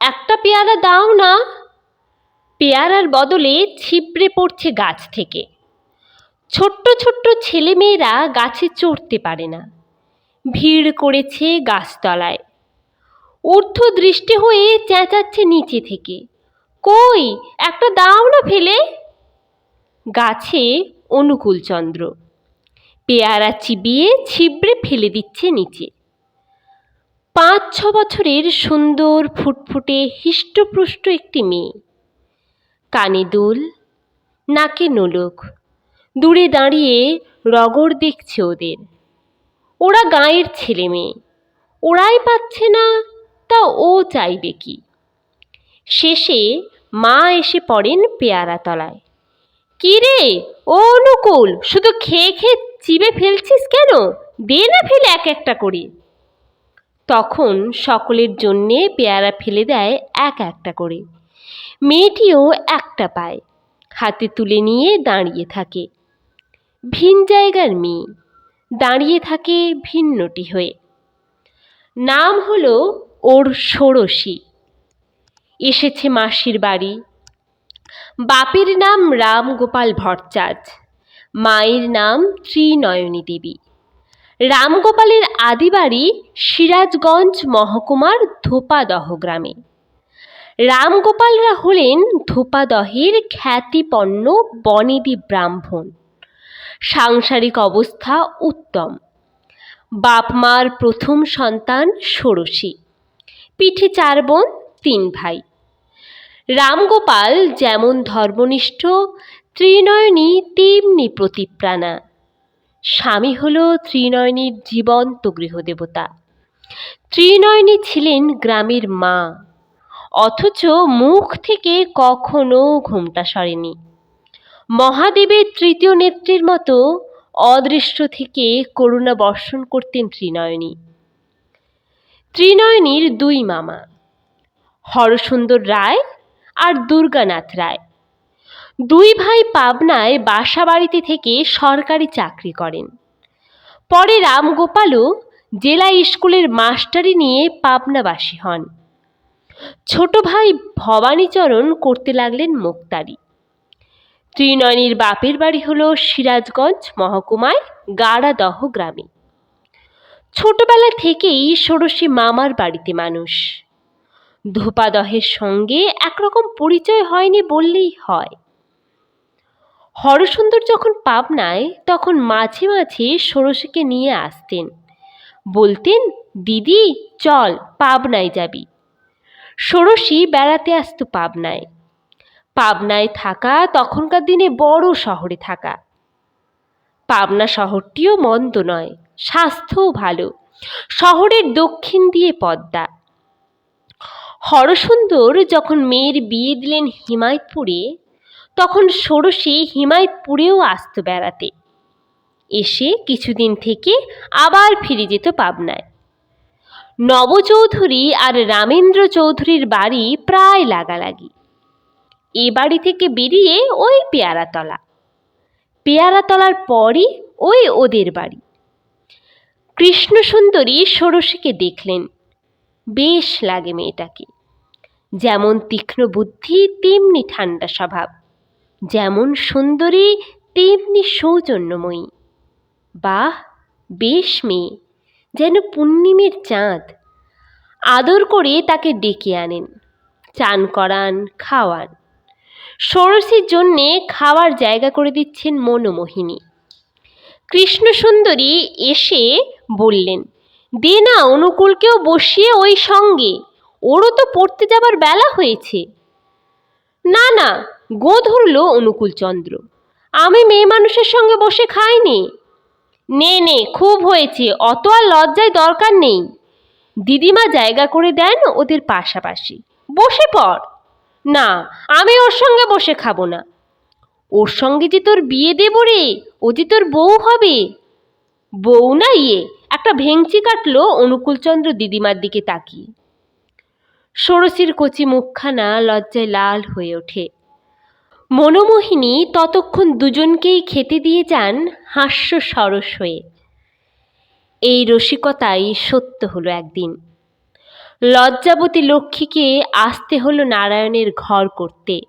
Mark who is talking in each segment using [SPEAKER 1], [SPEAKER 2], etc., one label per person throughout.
[SPEAKER 1] একটা পেয়ারা দাও না। পেয়ারার বদলে ছিবড়ে পড়ছে গাছ থেকে। ছোট্ট ছোট্ট ছেলেমেয়েরা গাছে চড়তে পারে না। ভিড় করেছে গাছতলায়। ঊর্ধ্ব দৃষ্টি হয়ে চেঁচাচ্ছে নিচে থেকে। কই, একটা দাও না ফেলে। গাছে অনুকূলচন্দ্র পেয়ারা চিবিয়ে ছিবড়ে ফেলে দিচ্ছে নিচে। পাঁচ ছ বছরের সুন্দর ফুটফুটে হৃষ্টপুষ্ট একটি মেয়ে। কানে দুল, নাকে নোলক। দূরে দাঁড়িয়ে রগর দেখছে ওদের। ওরা গাঁয়ের ছেলে মেয়ে। ওরাই পাচ্ছে না, তা ও চাইবে কি? শেষে মা এসে পড়েন পেয়ারা তলায় কি রে, ও অনুকূল, শুধু খেয়ে খেয়ে চিবে ফেলছিস কেন? দে না ফেলে এক একটা করে। তখন সকলের জন্যে পেয়ারা ফেলে দেয় এক একটা করে। মেয়েটিও একটা পায়, হাতে তুলে নিয়ে দাঁড়িয়ে থাকে। ভিন জায়গার মেয়ে। দাঁড়িয়ে থাকে ভিন্নটি হয়ে। নাম হলো ওর ষোড়শী। এসেছে মাসির বাড়ি। বাপের নাম রামগোপাল ভট্টাচ মায়ের নাম ত্রিনয়নী দেবী। রামগোপালের আদি বাড়ি সিরাজগঞ্জ মহকুমার ধোপাদহ গ্রামে। রামগোপালরা হলেন ধোপাদহের খ্যাতিপন্ন বনেদি ব্রাহ্মণ। সাংসারিক অবস্থা উত্তম। বাপ মার প্রথম সন্তান ষোড়শী। পিঠে চার বোন, তিন ভাই। রামগোপাল যেমন ধর্মনিষ্ঠ, ত্রিনয়নী তেমনি প্রতিপ্রাণা। স্বামী হল ত্রিনয়নীর জীবন্ত গৃহদেবতা। ত্রিনয়নী ছিলেন গ্রামের মা, অথচ মুখ থেকে কখনো ঘুমটা সরেনি। মহাদেবের তৃতীয় নেত্রীর মতো অদৃশ্য থেকে করুণা বর্ষণ করতেন ত্রিনয়নী। ত্রিনয়নীর দুই মামা, হরসুন্দর রায় আর দুর্গানাথ রায়। দুই ভাই পাবনায় বাসা বাড়িতে থেকে সরকারি চাকরি করেন। পরে রামগোপালও জেলা স্কুলের মাস্টারি নিয়ে পাবনাবাসী হন। ছোট ভাই ভবানীচরণ করতে লাগলেন মুক্তারি। ত্রিনয়নীর বাপের বাড়ি হলো সিরাজগঞ্জ মহকুমায় গাড়াদহ গ্রামে। ছোটবেলা থেকেই ষোড়শী মামার বাড়িতে মানুষ। ধোপাদহের সঙ্গে একরকম পরিচয় হয়নি বললেই হয়। হরসুন্দর যখন পাবনায়, তখন মাঝে মাঝে ষোড়শীকে নিয়ে আসতেন। বলতেন, দিদি, চল পাবনায় যাবি। ষোড়শী বেড়াতে আসতো পাবনায়। পাবনায় থাকা, তখনকার দিনে বড় শহরে থাকা। পাবনা শহরটিও মন্দ নয়, স্বাস্থ্যও ভালো। শহরের দক্ষিণ দিয়ে পদ্মা। হরসুন্দর যখন মেয়ের বিয়ে দিলেন হিমায়তপুরে, তখন ষোড়শী হিমায়তপুরেও আসতো বেড়াতে। এসে কিছুদিন থেকে আবার ফিরে যেত পাবনায়। নবচৌধুরী আর রামেন্দ্র চৌধুরীর বাড়ি প্রায় লাগালাগি। এ বাড়ি থেকে বেরিয়ে ওই পেয়ারাতলা। পেয়ারাতলার পরই ওই ওদের বাড়ি। কৃষ্ণসুন্দরী ষোড়শীকে দেখলেন। বেশ লাগে মেয়েটাকে। যেমন তীক্ষ্ণ বুদ্ধি, তেমনি ঠান্ডা স্বভাব। যেমন সুন্দরী, তেমনি সৌজন্যময়ী। বাহ, বেশ মেয়ে। যেন পূর্ণিমের চাঁদ। আদর করে তাকে ডেকে আনেন। চান করান, খাওয়ান। ষোড়শীর জন্যে খাওয়ার জায়গা করে দিচ্ছেন মনোমোহিনী। কৃষ্ণসুন্দরী এসে বললেন, দে না অনুকূলকেও বসিয়ে ওই সঙ্গে, ওরও তো পড়তে যাবার বেলা হয়েছে। না না, গো ধরল অনুকূলচন্দ্র, আমি মেয়ে মানুষের সঙ্গে বসে খাইনি। নে নে, খুব হয়েছে, অত আর লজ্জায় দরকার নেই। দিদিমা জায়গা করে দেন ওদের পাশাপাশি, বসে পড়। না, আমি ওর সঙ্গে বসে খাব না। ওর সঙ্গে যে তোর বিয়ে দেব রে, ও যে তোর বউ হবে। বউ না ইয়ে একটা ভেংচি কাটলো অনুকূলচন্দ্র দিদিমার দিকে তাকিয়ে। ষোড়শীর কচি মুখখানা লজ্জায় লাল হয়ে ওঠে। মনোমোহিনী ততক্ষণ দুজনকেই খেতে দিয়ে যান হাস্য সরস হয়ে। এই রসিকতাই সত্য হলো একদিন। লজ্জাবতী লক্ষ্মীকে আসতে হলো নারায়ণের ঘর করতে।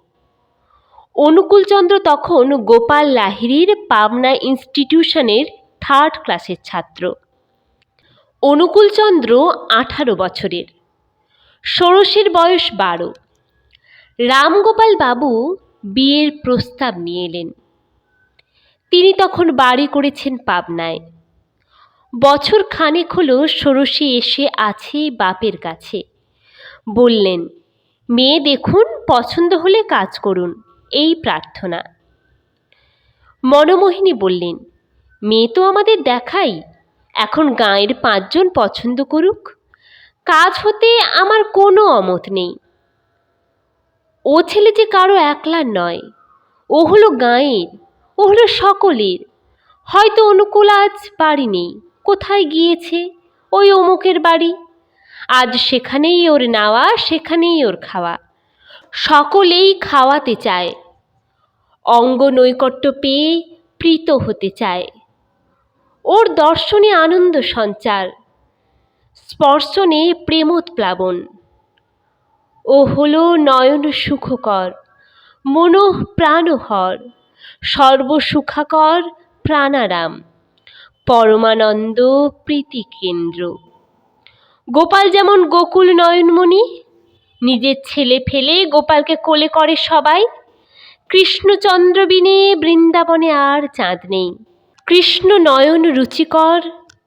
[SPEAKER 1] অনুকূলচন্দ্র তখন গোপাল লাহিড়ির পাবনা ইনস্টিটিউশনের থার্ড ক্লাসের ছাত্র। অনুকূলচন্দ্র আঠারো বছরের। ষোড়শের বয়স বারো। রামগোপাল বাবু বিয়ের প্রস্তাব নিয়ে এলেন। তিনি তখন বাড়ি করেছেন পাবনায়। বছর খানেক হলো ষোড়শী এসে আছে বাপের কাছে। বললেন, মেয়ে দেখুন, পছন্দ হলে কাজ করুন, এই প্রার্থনা। মনোমোহিনী বললেন, মেয়ে তো আমাদের দেখাই, এখন গাঁয়ের পাঁচজন পছন্দ করুক। কাজ হতে আমার কোনো অমত নেই। ও ছেলে যে কারও একলার নয়, ও হলো গাঁয়ের, ও হলো সকলের, হয়তো অনুকূল আজ বাড়ি নেই। কোথায় গিয়েছে ওই অমুকের বাড়ি? আজ সেখানেই ওর নেওয়া, সেখানেই ওর খাওয়া। সকলেই খাওয়াতে চায়। অঙ্গ নৈকট্য পেয়ে প্রীত হতে চায়। ওর দর্শনে আনন্দ সঞ্চার। স্পর্শনে প্রেমোৎপ্লাবন। ও হলো নয়ন সুখকর মনো প্রাণহর সর্বসুখাকর প্রাণারাম। পরমানন্দ প্রীতি কেন্দ্র গোপাল যেমন গোকুল নয়নমণি, নিজের ছেলে ফেলে গোপালকে কোলে করে সবাই, কৃষ্ণচন্দ্র বিনে বৃন্দাবনে আর চাঁদ নেই। কৃষ্ণ নয়ন রুচিকর,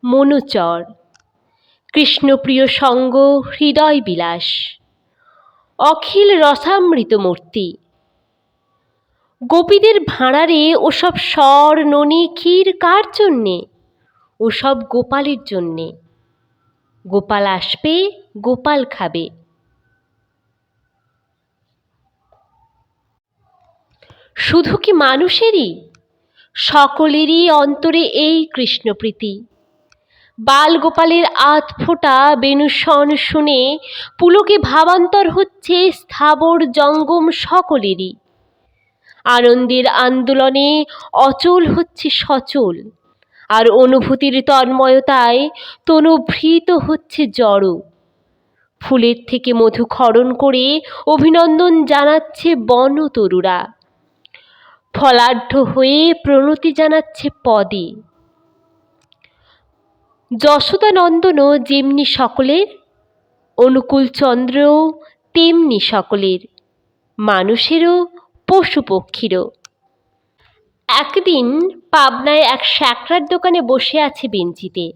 [SPEAKER 1] মনোচর। কৃষ্ণপ্রিয় সঙ্গ, হৃদয় বিলাস। অখিল রসামৃত মূর্তি। গোপীদের ভাঁড়ারে ওসব স্বর, ননি, ক্ষীর কার জন্যে? ওসব গোপালের জন্যে। গোপাল আসবে, গোপাল খাবে। শুধু কি মানুষেরই? সকলেরই অন্তরে এই কৃষ্ণপ্রীতি। বালগোপালের আধ ফোটা বেনুসন শুনে পুলকে ভাবান্তর হচ্ছে স্থাবর জঙ্গম সকলেরই। আনন্দের আন্দোলনে অচল হচ্ছে সচল। আর অনুভূতির তন্ময়তায় তনুভৃত হচ্ছে জড়। ফুলের থেকে মধু খরণ করে অভিনন্দন জানাচ্ছে বন তরুরা। ফলাঢ্য হয়ে প্রণতি জানাচ্ছে পদে। যশোদানন্দনও যেমনি সকলের, অনুকূল চন্দ্রও তেমনি সকলের। মানুষেরও পশু পক্ষীরও একদিন পাবনায় এক শ্যাকরার দোকানে বসে আছে বেঞ্চিতে।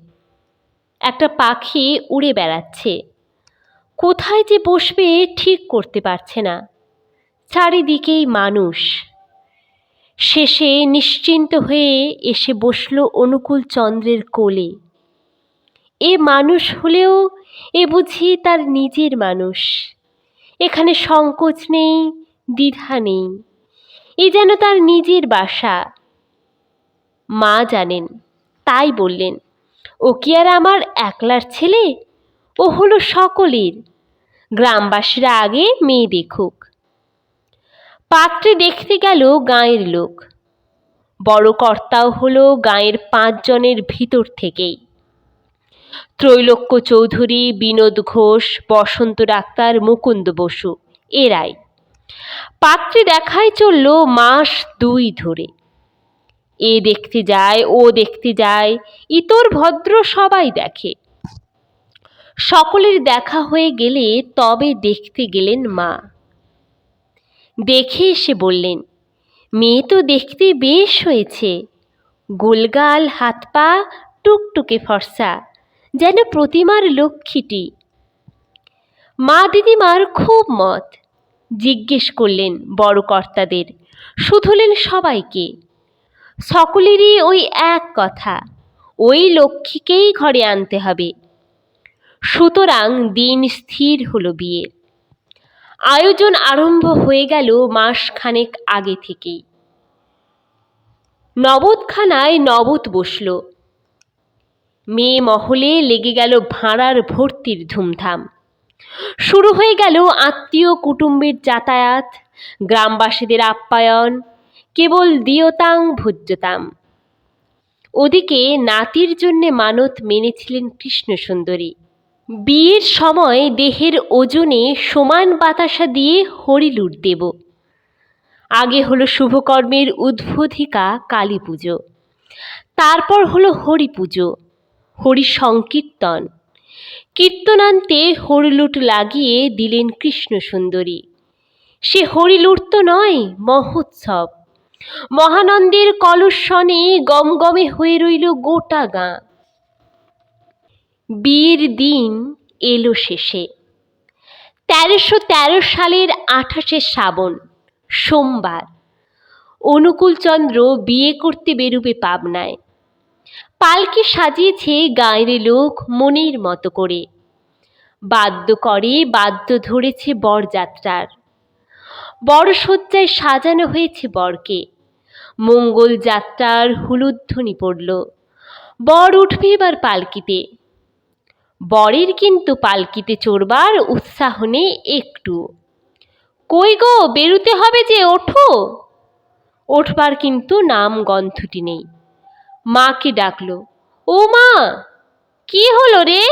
[SPEAKER 1] একটা পাখি উড়ে বেড়াচ্ছে। কোথায় যে বসবে ঠিক করতে পারছে না। চারিদিকেই মানুষ। শেষে নিশ্চিন্ত হয়ে এসে বসল অনুকূল চন্দ্রের কোলে। এ মানুষ হলেও এ বুঝি তার নিজের মানুষ। এখানে সংকোচ নেই, দ্বিধা নেই। এ যেন তার নিজের বাসা। মা জানেন, তাই বললেন, ও কি আর আমার একলার ছেলে? ও হলো সকলের। গ্রামবাসীরা আগে মেয়ে দেখুক। পাত্রে দেখতে গেল গাঁয়ের লোক। বড় কর্তাও হলো গাঁয়ের পাঁচজনের ভিতর থেকেই। ত্রৈলোক্য চৌধুরী, বিনোদ ঘোষ, বসন্ত ডাক্তার, মুকুন্দ বসু, এরাই। পাত্রে দেখাই চলল মাস দুই ধরে। এ দেখতে যায়, ও দেখতে যায়, ইতর ভদ্র সবাই দেখে। সকলের দেখা হয়ে গেলে তবে দেখতে গেলেন মা। দেখে এসে বললেন, মেয়ে তো দেখতে বেশ হয়েছে। গোলগাল হাত পা টুকটুকে ফর্সা, যেন প্রতিমার লক্ষ্মীটি। মা দিদিমার খুব মত। জিজ্ঞেস করলেন বড় কর্তাদের। শুধলেন সবাইকে। সকলেরই ওই এক কথা, ওই লক্ষ্মীকেই ঘরে আনতে হবে। সুতরাং দিন স্থির হলো বিয়ের আয়োজন আরম্ভ হয়ে গেল মাস খানেক আগে থেকেই। নবদখানায় নবদ বসল। মেয়ে মহলে লেগে গেল ভাঁড়ার ভর্তির ধুমধাম। শুরু হয়ে গেল আত্মীয় কুটুম্বের যাতায়াত, গ্রামবাসীদের আপ্যায়ন, কেবল দিয়তাং ভোজ্যতাম। ওদিকে নাতির জন্যে মানত মেনেছিলেন কৃষ্ণ সুন্দরী বিয়ের সময় দেহের ওজনে সমান বাতাসা দিয়ে হরিলুট দেব। আগে হলো শুভকর্মের উদ্বোধিকা কালী পুজো, তারপর হলো হরি পুজো, হরি সংকীর্তন। কীর্তনান্তে হরিলুট লাগিয়ে দিলেন কৃষ্ণ সুন্দরী। সে হরিলুট তো নয়, মহোৎসব। মহানন্দের কলস্বনে গমগমে হয়ে রইল গোটা গাঁ। বিয়ের দিন এলো শেষে। তেরোশো তেরো সালের আঠাশে শ্রাবণ, সোমবার। অনুকূলচন্দ্র বিয়ে করতে বেরুবে পাবনায়। পালকি সাজিয়েছে গাঁয়ের লোক মনের মতো করে। বাদ্য করে, বাদ্য ধরেছে বরযাত্রার। বড় শয্যায় সাজানো হয়েছে বরকে। মঙ্গল যাত্রার হুলুধ্বনি পড়ল। বর উঠবে এবার পালকিতে। বরের কিন্তু পালকিতে চড়বার উৎসাহ নেই একটু। কই গো, বেরুতে হবে যে, ওঠো। ওঠবার কিন্তু নাম গন্থটি নেই। মাকে ডাকলো, ও মা, কি হলো রে?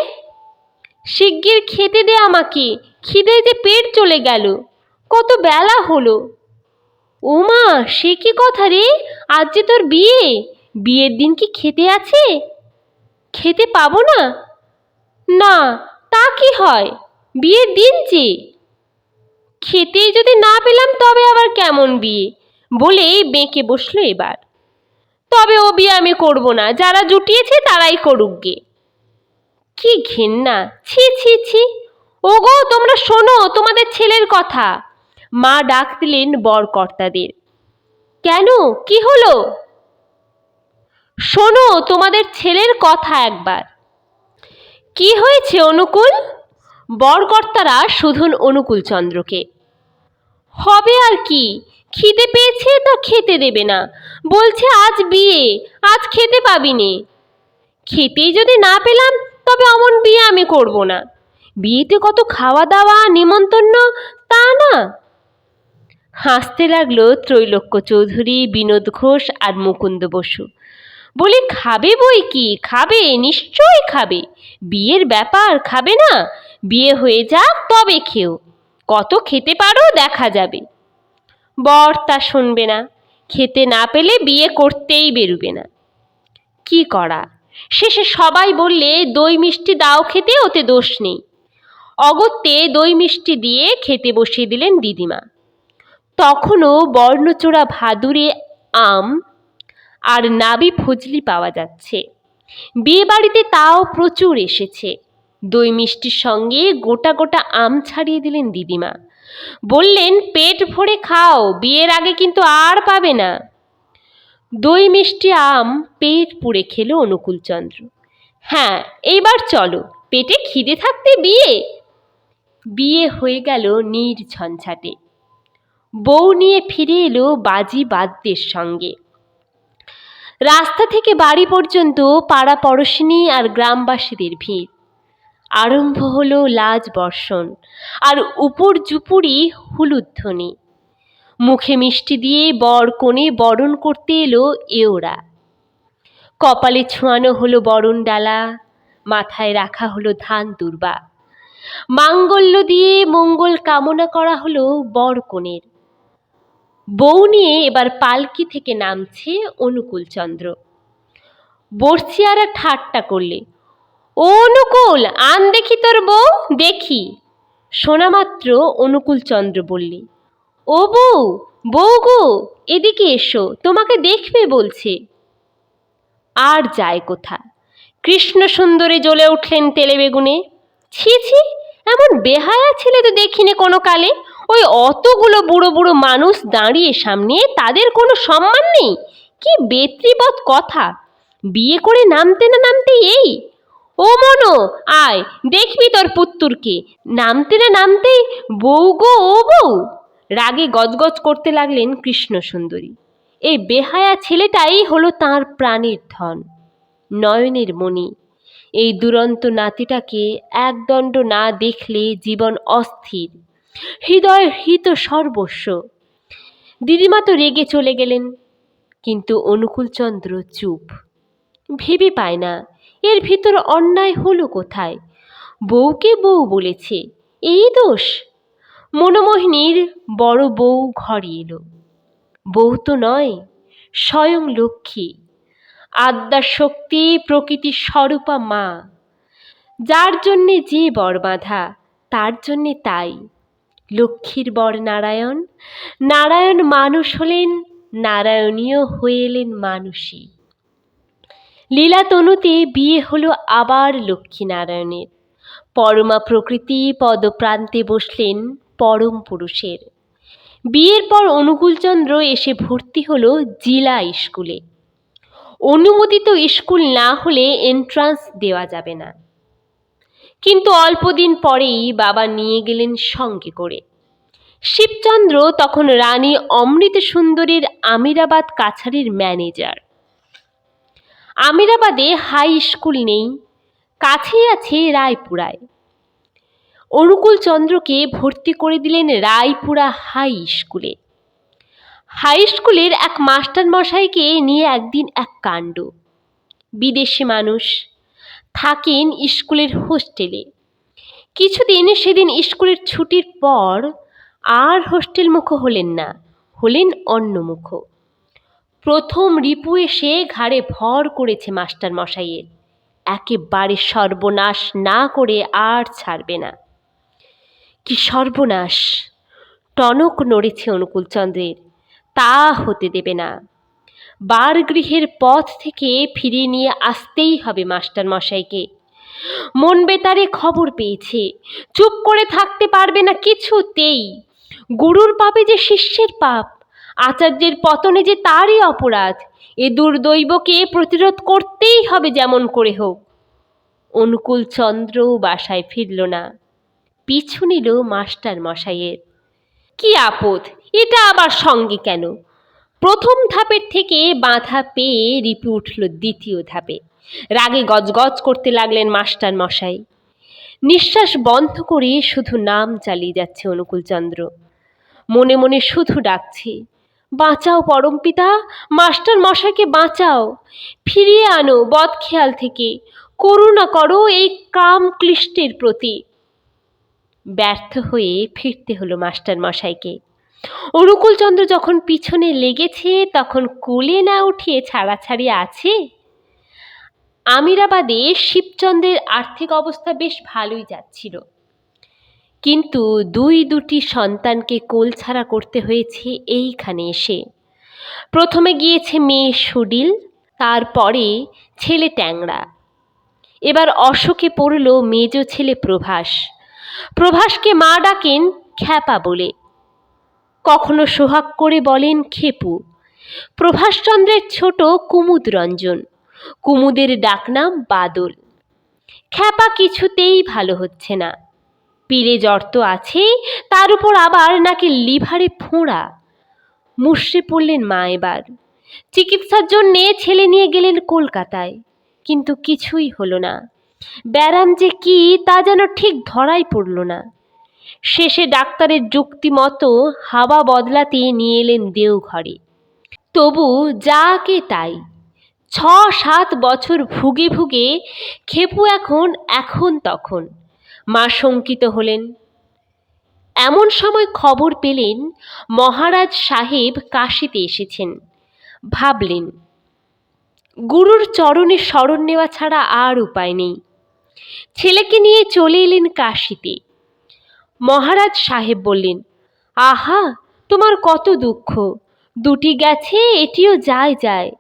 [SPEAKER 1] শিগগির খেতে দে আমাকে, খিদে যে পেট চলে গেল, কত বেলা হলো। ও মা, সে কি কথা রে? আজ যে তোর বিয়ে, বিয়ের দিন কি খেতে আছে? খেতে পাবো না? না, তা কি হয়? বিয়ের দিন যে? খেতেই যদি না পেলাম তবে আবার কেমন বিয়ে? বলেই বেঁকে বসল এবার। তবে ও বিয়ে আমি করব না। যারা জুটিয়েছে তারাই করুক গে। কি ঘেন্না। ছি ছি ছি। ওগো, তোমরা শোনো, তোমাদের ছেলের কথা। মা ডাক দিলেন বরকর্তাদের। কেন? কি হলো? শোনো, তোমাদের ছেলের কথা একবার। কি হয়েছে, অনুকূল? বরকর্তারা শুধুন অনুকূল চন্দ্রকে। হবে আর কি। খিদে পেয়েছে তা খেতে দেবে না। বলছে, আজ বিয়ে, আজ খেতে পাবি নে। খেতেই যদি না পেলাম, তবে অমন বিয়ে আমি করব না। বিয়েতে কত খাওয়া দাওয়া নিমন্ত্রণ, তা না। হাসতে লাগল ত্রৈলোক্য চৌধুরী, বিনোদ ঘোষ আর মুকুন্দ বসু। বলি, খাবে বই কি? খাবে? নিশ্চয়ই খাবে। বিয়ের ব্যাপার খাবে না। বিয়ে হয়ে যাক, তবে খেও। কত খেতে পারো, দেখা যাবে। বর তা শুনবে না। খেতে না পেলে বিয়ে করতেই বেরুবে না। কি করা? শেষে সবাই বললে, দই মিষ্টি দাও খেতে, ওতে দোষ নেই। অগত্যে দই মিষ্টি দিয়ে খেতে বসিয়ে দিলেন দিদিমা। তখনও বর্ণচোরা ভাদুরে আম আর নাবি ফজলি পাওয়া যাচ্ছে। বিয়েবাড়িতে তাও প্রচুর এসেছে। দই মিষ্টির সঙ্গে গোটা গোটা আম ছাড়িয়ে দিলেন দিদিমা। বললেন, পেট ভরে খাও, বিয়ের আগে কিন্তু আর পাবে না। দই মিষ্টি আম পেট পুড়ে খেলো অনুকূলচন্দ্র। হ্যাঁ এইবার চলো, পেটে খিদে থাকতে বিয়ে? বিয়ে হয়ে গেল নীর ঝঞ্ঝাটে। বউ নিয়ে ফিরে এলো বাজি বাদ্যের সঙ্গে। রাস্তা থেকে বাড়ি পর্যন্ত পাড়া পড়শিনী আর গ্রামবাসীদের ভিড়। আরম্ভ হল লাজ বর্ষণ, আর উপর জুপুরি হুলুধ্বনি মুখে মিষ্টি দিয়ে বর কোণে বরণ করতে এলো এওরা। কপালে ছোঁয়ানো হলো বরণ ডালা, মাথায় রাখা হলো ধান দুর্বা। মাঙ্গল্য দিয়ে মঙ্গল কামনা করা হলো বর কনের বউ নিয়ে এবার পালকি থেকে নামছে অনুকূলচন্দ্র। বর্ষিয়ারা ঠাট্টা করলে ও অনুকূল, আন দেখি তোর বউ, দেখি। শোনামাত্র অনুকূলচন্দ্র বললে, ও বউ বউ গো, এদিকে এসো, তোমাকে দেখবে বলছে। আর যায় কোথা কৃষ্ণ সুন্দরে জ্বলে উঠলেন তেলে বেগুনে। ছি ছি, এমন বেহায়া ছেলে তো দেখিনি কোনো কালে। ওই অতগুলো বুড়ো বুড়ো মানুষ দাঁড়িয়ে সামনে, তাদের কোনো সম্মান নেই। কি বেত্রিবৎ কথা। বিয়ে করে নামতে না নামতে এই ও মনো, আয়, দেখবি তোর পুত্তুরকে। নামতে না নামতেই বউ গো, ও বউ। রাগে গজগজ করতে লাগলেন কৃষ্ণ সুন্দরী এই বেহায়া ছেলেটাই হলো তার প্রাণের ধন। নয়নের মণি, এই দুরন্ত নাতিটাকে একদণ্ড না দেখলে জীবন অস্থির। হৃদয় হিত সর্বস্ব। দিদিমা তো রেগে চলে গেলেন, কিন্তু অনুকূলচন্দ্র চুপ। ভেবে পায় না এর ভিতর অন্যায় হলো কোথায়? বউকে বউ বলেছে, এই দোষ? মনোমোহিনীর বড় বউ ঘরে এলো। বউ তো নয়, স্বয়ং লক্ষ্মী। আদ্যার শক্তি প্রকৃতির স্বরূপা মা। যার জন্যে যে বর বাঁধা, তার জন্যে তাই। লক্ষ্মীর বর নারায়ণ নারায়ণ মানুষ হলেন, নারায়ণীয় হয়ে এলেন মানুষই। লীলা তনুতে বিয়ে হলো আবার লক্ষ্মীনারায়ণের। পরমা প্রকৃতি পদপ্রান্তে বসলেন পরম পুরুষের। বিয়ের পর অনুকূলচন্দ্র এসে ভর্তি হলো জিলা স্কুলে। অনুমোদিত স্কুল না হলে এন্ট্রান্স দেওয়া যাবে না। কিন্তু অল্পদিন পরেই বাবা নিয়ে গেলেন সঙ্গে করে। শিবচন্দ্র তখন রানী অমৃত সুন্দরীর আমিরাবাদ কাছারির ম্যানেজার আমিরাবাদে হাই স্কুল নেই, কাছেই আছে রায়পুরায়। অনুকূল চন্দ্রকে ভর্তি করে দিলেন রায়পুরা হাই স্কুলে। হাই স্কুলের এক মাস্টার মশাইকে নিয়ে একদিন এক কাণ্ড। বিদেশি মানুষ থাকেন স্কুলের হোস্টেলে। কিছুদিন সেদিন স্কুলের ছুটির পর আর হোস্টেল মুখ হলেন না, হলেন অন্যমুখ। প্রথম রিপু এসে ঘাড়ে ভর করেছে মাস্টার মশাইয়ের। একেবারে সর্বনাশ না করে আর ছাড়বে না। কি সর্বনাশ! টনক নড়েছে অনুকূলচন্দ্রের তা হতে দেবে না। বার গৃহের পথ থেকে ফিরিয়ে নিয়ে আসতেই হবে মাস্টার মশাইকে। মন বেতারে খবর পেয়েছে। চুপ করে থাকতে পারবে না কিছুতেই। গুরুর পাপে যে শিষ্যের পাপ। আচার্যের পতনে যে তারই অপরাধ, এ দুর্দৈবকে প্রতিরোধ করতেই হবে যেমন করে হোক। অনুকূল চন্দ্রও বাসায় ফিরল না। পিছু নিল মাস্টার মশাইয়ের। কি আপদ, এটা আবার সঙ্গে কেন? প্রথম ধাপের থেকে বাধা পেয়ে রিপি উঠল দ্বিতীয় ধাপে। রাগে গজগজ করতে লাগলেন মাস্টার মশাই। নিঃশ্বাস বন্ধ করে শুধু নাম চালিয়ে যাচ্ছে অনুকূলচন্দ্র মনে মনে শুধু ডাকছে বাঁচাও পরমপিতা মাস্টার মশাইকে বাঁচাও। ফিরিয়ে আনো বদখেয়াল থেকে। করুণা করো এই কাম ক্লিষ্টের প্রতি। ব্যর্থ হয়ে ফিরতে হলো মাস্টার মশাইকে। অনুকূলচন্দ্র যখন পিছনে লেগেছে, তখন কোলে না উঠিয়ে ছাড়াছাড়ি আছে? আমিরাবাদে শিবচন্দ্রের আর্থিক অবস্থা বেশ ভালোই যাচ্ছিল। কিন্তু দুই দুটি সন্তানকে কোল ছাড়া করতে হয়েছে এইখানে এসে। প্রথমে গিয়েছে মেয়ে সুডিল, তারপরে ছেলে ট্যাংরা। এবার অশোকে পড়ল মেজ ছেলে প্রভাস। প্রভাসকে মা ডাকেন খ্যাপা বলে। কখনো সোহাগ করে বলেন খেপু। প্রভাসচন্দ্রের ছোট কুমুদ রঞ্জন। কুমুদের ডাকনাম বাদল। খ্যাপা কিছুতেই ভালো হচ্ছে না। পীরে জ্বর তো আছেই, তার উপর আবার নাকি লিভারে ফোঁড়া। মুষড়ে পড়লেন মা এবার। চিকিৎসার জন্যে ছেলে নিয়ে গেলেন কলকাতায়, কিন্তু কিছুই হলো না। ব্যারাম যে কি, তা যেন ঠিক ধরাই পড়ল না। শেষে ডাক্তারের যুক্তি মতো হাওয়া বদলাতে নিয়ে এলেন দেওঘরে। তবু যাকে তাই ছ সাত বছর ভুগে ভুগে, খেপু এখন এখন তখন। মা শঙ্কিত হলেন। এমন সময় খবর পেলেন, মহারাজ সাহেব কাশিতে এসেছেন। ভাবলেন, গুরুর চরণে স্মরণ নেওয়া ছাড়া আর উপায় নেই। ছেলেকে নিয়ে চলে এলেন কাশিতে। মহারাজ সাহেব বললেন, আহা, তোমার কত দুঃখ। দুটি গেছে, এটিও যায় যায়।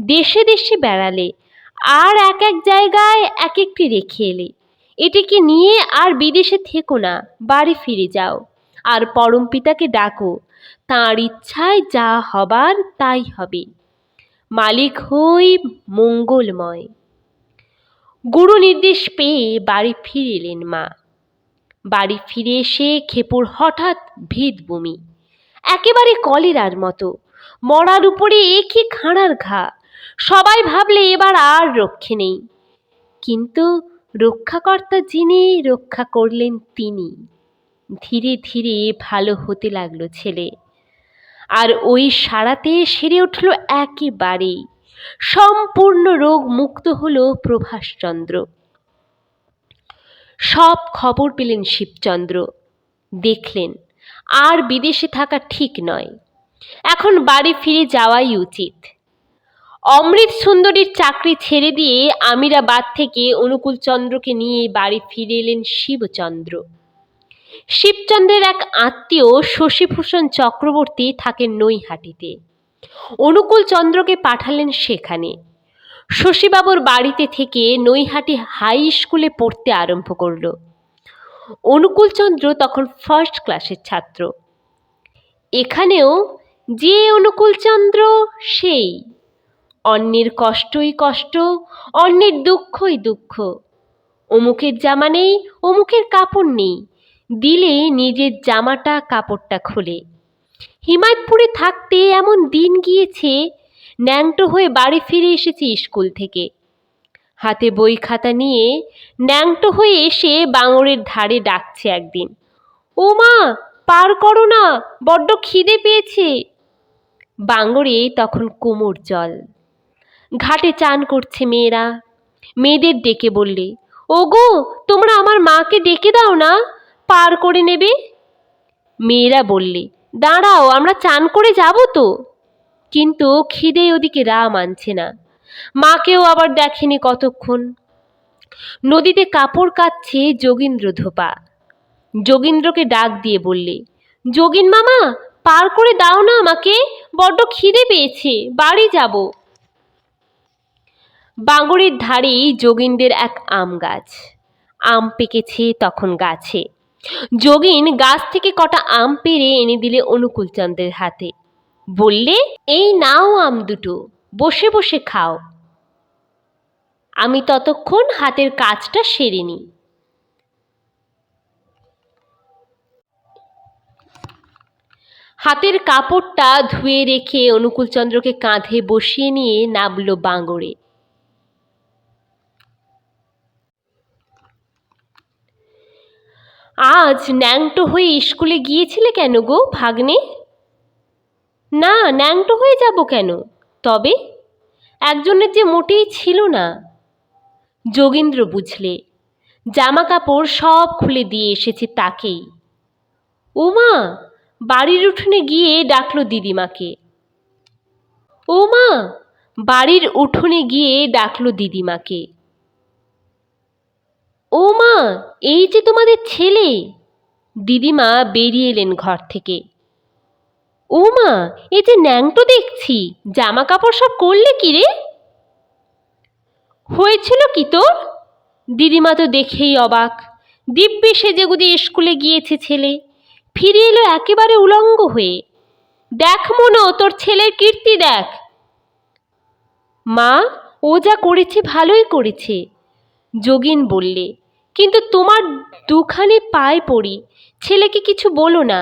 [SPEAKER 1] দেশে দেশে বেড়ালে, আর এক এক জায়গায় এক একটি রেখে এলে। এটিকে নিয়ে আর বিদেশে থেকো না, বাড়ি ফিরে যাও। আর পরম পিতাকে ডাকো, তাঁর ইচ্ছায় যা হবার তাই হবে। মালিক হই মঙ্গলময়। গুরু নির্দেশ পেয়ে বাড়ি ফিরে এলেন মা। বাড়ি ফিরে এসে খেপুর হঠাৎ ভিত একেবারে কলেরার মতো, মরার উপরে একই খাঁড়ার ঘা। সবাই ভাবলে এবার আর রক্ষে নেই। কিন্তু রক্ষাকর্তা যিনি, রক্ষা করলেন তিনি। ধীরে ধীরে ভালো হতে লাগল ছেলে। আর ওই সারাতে সেরে উঠল একেবারেই। সম্পূর্ণ রোগ মুক্ত হল প্রভাসচন্দ্র। সব খবর পেলেন শিবচন্দ্র। দেখলেন, আর বিদেশে থাকা ঠিক নয়। এখন বাড়ি ফিরে যাওয়াই উচিত। অমৃত সুন্দরীর চাকরি ছেড়ে দিয়ে আমিরাবাদ থেকে অনুকূল চন্দ্রকে নিয়ে বাড়ি ফিরে এলেন শিবচন্দ্র। শিবচন্দ্রের এক আত্মীয় শশীভূষণ চক্রবর্তী থাকেন নৈহাটিতে। অনুকূল চন্দ্রকে পাঠালেন সেখানে। শশীবাবুর বাড়িতে থেকে নৈহাটি হাই স্কুলে পড়তে আরম্ভ করল। অনুকূল চন্দ্র তখন ফার্স্ট ক্লাসের ছাত্র। এখানেও যে অনুকূল চন্দ্র, সেই। অন্যের কষ্টই কষ্ট, অন্যের দুঃখই দুঃখ। অমুকের জামা নেই, অমুকের কাপড় নেই। দিলে নিজের জামাটা, কাপড়টা খুলে। হিমায়তপুরে থাকতে এমন দিন গিয়েছে, ন্যাংটো হয়ে বাড়ি ফিরে এসেছি স্কুল থেকে। হাতে বই খাতা নিয়ে ন্যাংটো হয়ে এসে বাঙরের ধারে ডাকছে একদিন। ও মা, পার করো না, বড্ড খিদে পেয়েছে। বাঙরে তখন কোমর জল। ঘাটে চান করছে মেয়েরা। মেয়েদের ডেকে বললে, ওগো, তোমরা আমার মাকে ডেকে দাও না, পার করে নেবে? মেয়েরা বললে, দাঁড়াও, আমরা চান করে যাব তো। কিন্তু খিদে ওদিকে রা মানছে না। মাকেও আবার দেখেনি কতক্ষণ। নদীতে কাপড় কাচ্ছে যোগীন্দ্র ধোপা। যোগীন্দ্রকে ডাক দিয়ে বললে, যোগিন মামা, পার করে দাও না আমাকে, বড্ড খিদে পেয়েছে, বাড়ি যাব। বাঙরের ধারেই যোগিনদের এক আম গাছ। আম পেকেছে তখন গাছে। যোগিন গাছ থেকে কটা আম পেরে এনে দিলে অনুকূলচন্দ্রের হাতে। বললে, এই নাও আম দুটো, বসে বসে খাও। আমি ততক্ষণ হাতের কাজটা সেরে নিই। হাতের কাপড়টা ধুয়ে রেখে অনুকূলচন্দ্রকে কাঁধে বসিয়ে নিয়ে নামলো বাঙরে আজ ন্যাংটো হয়ে স্কুলে গিয়েছিলে কেন গো, ভাগ্নে? না, ন্যাংটো হয়ে যাব কেন? তবে? একজনের যে মোটেই ছিল না। যোগেন্দ্র বুঝলে জামা কাপড় সব খুলে দিয়ে এসেছে তাকেই। ওমা বাড়ির উঠোনে গিয়ে ডাকলো দিদিমাকে। ওমা বাড়ির উঠোনে গিয়ে ডাকলো দিদিমাকে। ও মা, এই যে তোমাদের ছেলে। দিদিমা বেরিয়ে এলেন ঘর থেকে। ও মা, এই যে ন্যাংটো দেখছি জামা কাপড় সব করলে কি রে? হয়েছিল কি তোর? দিদিমা তো দেখেই অবাক। দিব্যি সেজেগুজে স্কুলে গিয়েছে ছেলে। ফিরে এলো একেবারে উলঙ্গ হয়ে। দেখ মনো, তোর ছেলের কীর্তি দেখ। মা, ও যা করেছে ভালোই করেছে। যোগিন বললে, কিন্তু তোমার দুখানে পায়ে পড়ি, ছেলেকে কিছু বলো না।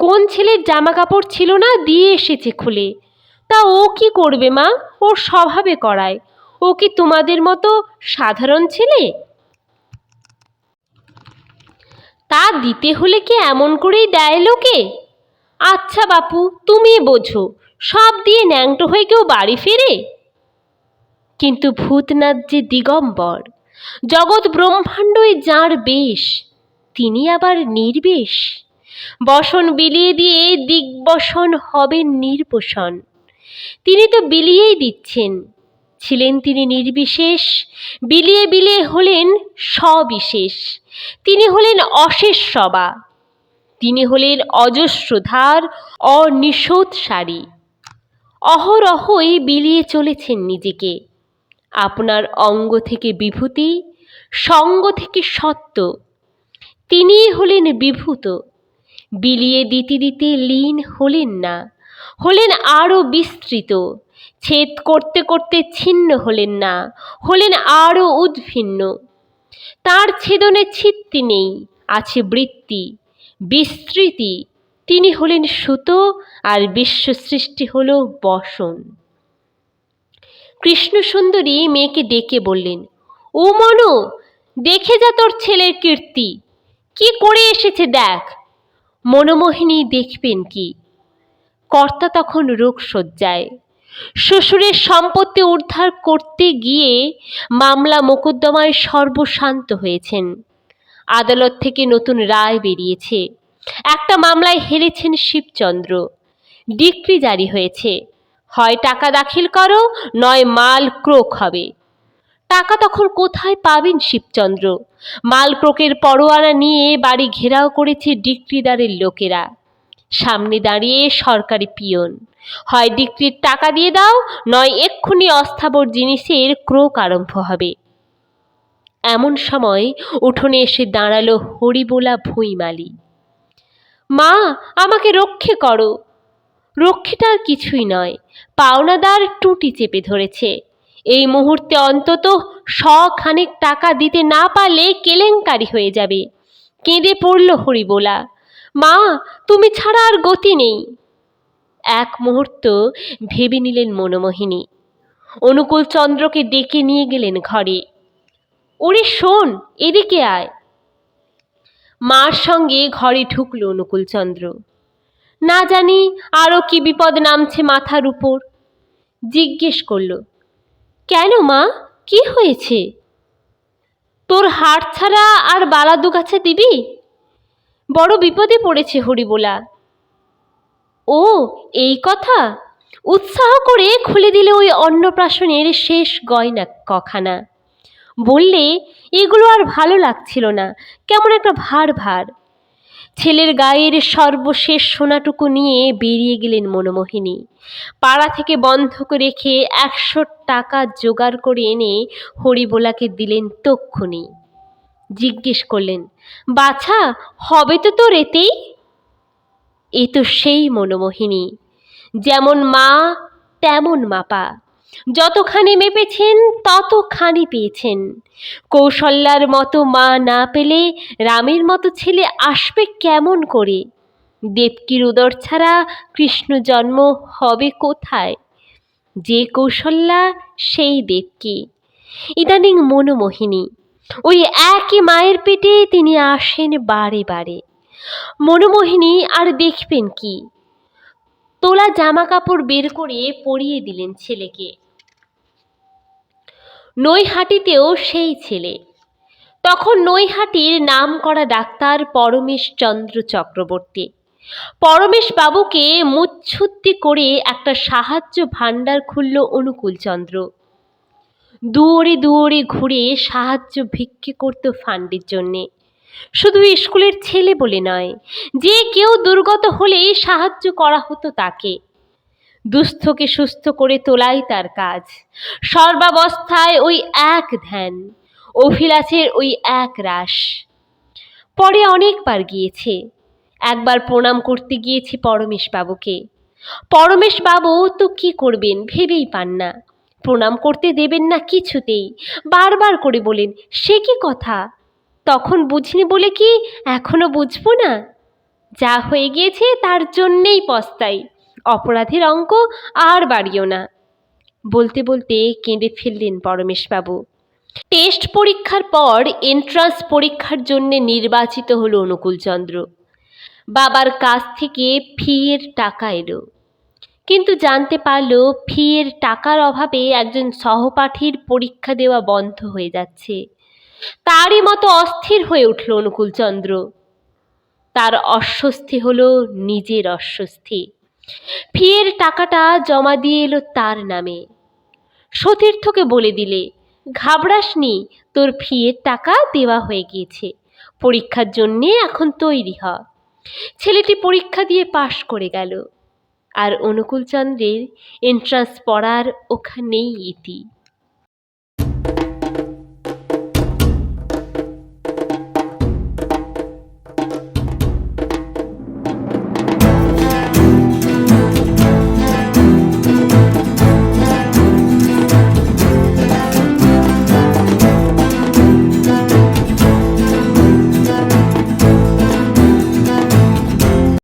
[SPEAKER 1] কোন ছেলের জামা কাপড় ছিল না, দিয়ে এসেছে খুলে। তা ও কি করবে মা? ওর স্বভাবে করায়। ও কি তোমাদের মতো সাধারণ ছেলে? তা দিতে হলে কি এমন করেই দেয় লোকে? আচ্ছা বাপু তুমি বোঝো। সব দিয়ে ন্যাংটো হয়ে কেউ বাড়ি ফেরে? কিন্তু ভূতনাথ যে দিগম্বর, জগৎ ব্রহ্মাণ্ডই যাঁর বেশ, তিনি আবার নির্বেশ। বসন বিলিয়ে দিয়ে দিগ্বসন হবেন নির্বসন তিনি তো বিলিয়েই দিচ্ছেন। ছিলেন তিনি নির্বিশেষ, বিলিয়ে বিলিয়ে হলেন সবিশেষ। তিনি হলেন অশেষ সবা। তিনি হলেন অজস্রধার অনিশোধ সারি অহরহই বিলিয়ে চলেছেন নিজেকে। আপনার অঙ্গ থেকে বিভূতি, সঙ্গ থেকে সত্য। তিনিই হলেন বিভূত। বিলিয়ে দিতে দিতে লীন হলেন না। হলেন আরও বিস্তৃত। ছেদ করতে করতে ছিন্ন হলেন না। হলেন আরও উদ্ভিন্ন। তার ছেদনে ছিত্তি নেই, আছে বৃত্তি, বিস্তৃতি। তিনি হলেন সুতো আর বিশ্ব সৃষ্টি হল বসন। কৃষ্ণ সুন্দরী মেয়েকে ডেকে বললেন, ও মনু, দেখে যা তোর ছেলের কীর্তি। কি করে এসেছে দেখ মনোমোহিনী দেখবেন কি? কর্তা তখন রোগ সজ্জায় শ্বশুরের সম্পত্তি উদ্ধার করতে গিয়ে মামলা মোকদ্দমায় সর্বশান্ত হয়েছেন। আদালত থেকে নতুন রায় বেরিয়েছে। একটা মামলায় হেরেছেন শিবচন্দ্র। ডিক্রি জারি হয়েছে। হয় টাকা দাখিল করো, নয় মাল ক্রোক হবে। টাকা তখন কোথায় পাবেন শিবচন্দ্র? মাল ক্রোকের পরোয়ানা নিয়ে বাড়ি ঘেরাও করেছে ডিক্রিদারের লোকেরা। সামনে দাঁড়িয়ে সরকারি পিয়ন। হয় ডিক্রির টাকা দিয়ে দাও, নয় এক্ষুনি অস্থাবর জিনিসের ক্রোক আরম্ভ হবে। এমন সময় উঠোনে এসে দাঁড়াল হরিবোলা ভুঁইমালি। মা, আমাকে রক্ষে করো। রক্ষেটা আর কিছুই নয়। পাওনাদার টুটি চেপে ধরেছে। এই মুহূর্তে অন্তত শখানেক টাকা দিতে না পারলে কেলেঙ্কারি হয়ে যাবে। কেঁদে পড়ল হরিবোলা। মা, তুমি ছাড়া আর গতি নেই। এক মুহূর্ত ভেবে নিলেন মনোমোহিনী। অনুকূল চন্দ্রকে ডেকে নিয়ে গেলেন ঘরে। ওরে শোন, এদিকে আয়। মার সঙ্গে ঘরে ঢুকল অনুকূল চন্দ্র। না জানি আরও কি বিপদ নামছে মাথার উপর। জিজ্ঞেস করল, কেন মা? কি হয়েছে? তোর হাট ছাড়া আর বালাদু গাছে দিবি? বড় বিপদে পড়েছে হরিবোলা। ও, এই কথা? উৎসাহ করে খুলে দিলে ওই অন্নপ্রাশনের শেষ গয়না কখানা। বললে, এগুলো আর ভালো লাগছিল না। কেমন একটা ভার ভার। ছেলের গায়ের সর্বশেষ সোনাটুকু নিয়ে বেরিয়ে গেলেন মনোমোহিনী। পাড়া থেকে বন্ধক রেখে একশো টাকা জোগাড় করে এনে হরিবোলাকে দিলেন তক্ষুনি জিজ্ঞেস করলেন, বাছা, হবে তো তোর এতেই? এ তো সেই মনোমোহিনী। যেমন মা, তেমন মাপা। যতখানি মেপেছেন, ততখানি পেয়েছেন। কৌশল্যার মতো মা না পেলে রামের মতো ছেলে আসবে কেমন করে? দেবকীর উদর ছাড়া কৃষ্ণ জন্ম হবে কোথায়? যে কৌশল্যা, সেই দেবকী। ইদানিং মনোমোহিনী। ওই একই মায়ের পেটে তিনি আসেন বারে বারে। মনোমোহিনী আর দেখবেন কি? তোলা জামা কাপড় বের করে পরিয়ে দিলেন ছেলেকে। নৈহাটিতেও সেই ছেলে। তখন নৈহাটির নাম করা ডাক্তার পরমেশ চন্দ্র চক্রবর্তী। পরমেশ বাবুকে মুচ্ছুত্তি করে একটা সাহায্য ভাণ্ডার খুলল অনুকূল চন্দ্র। দুয়ারে দুয়ারে ঘুরে সাহায্য ভিক্ষে করতো ফান্ডের জন্যে। শুধু স্কুলের ছেলে বলে নয়, যে কেউ দুর্গত হলেই সাহায্য করা হতো তাকে। দুস্থকে সুস্থ করে তোলাই তার কাজ। সর্বাবস্থায় ওই এক ধ্যান, অভিলাষের ওই এক রাস। পরে অনেকবার গিয়েছে। একবার প্রণাম করতে গিয়েছি পরমেশ বাবুকে পরমেশ বাবু তো কি করবেন ভেবেই পান না। প্রণাম করতে দেবেন না কিছুতেই। বারবার করে বলেন, সে কি কথা? তখন বুঝিনি বলে কি এখনও বুঝব না? যা হয়ে গিয়েছে তার জন্যেই পস্তাই। অপরাধের অঙ্ক আর বাড়িও না। বলতে বলতে কেঁদে ফেললেন পরমেশবাবু। টেস্ট পরীক্ষার পর এন্ট্রান্স পরীক্ষার জন্য নির্বাচিত হলো অনুকূলচন্দ্র। বাবার কাছ থেকে ফিয়ের টাকা এলো। কিন্তু জানতে পারল ফিয়ের টাকার অভাবে একজন সহপাঠীর পরীক্ষা দেওয়া বন্ধ হয়ে যাচ্ছে। তারই মতো অস্থির হয়ে উঠল অনুকূলচন্দ্র। তার অস্বস্তি হলো নিজের অস্বস্তি। ফিয়ের টাকাটা জমা দিয়ে এলো তার নামে। সতীর্থকে বলে দিলে ঘাবড়াসনি তোর ফিয়ের টাকা দেওয়া হয়ে গিয়েছে। পরীক্ষার জন্যে এখন তৈরি হ। ছেলেটি পরীক্ষা দিয়ে পাশ করে গেল। আর অনুকূলচন্দ্রের এন্ট্রান্স পড়ার ওখানেই ইতি।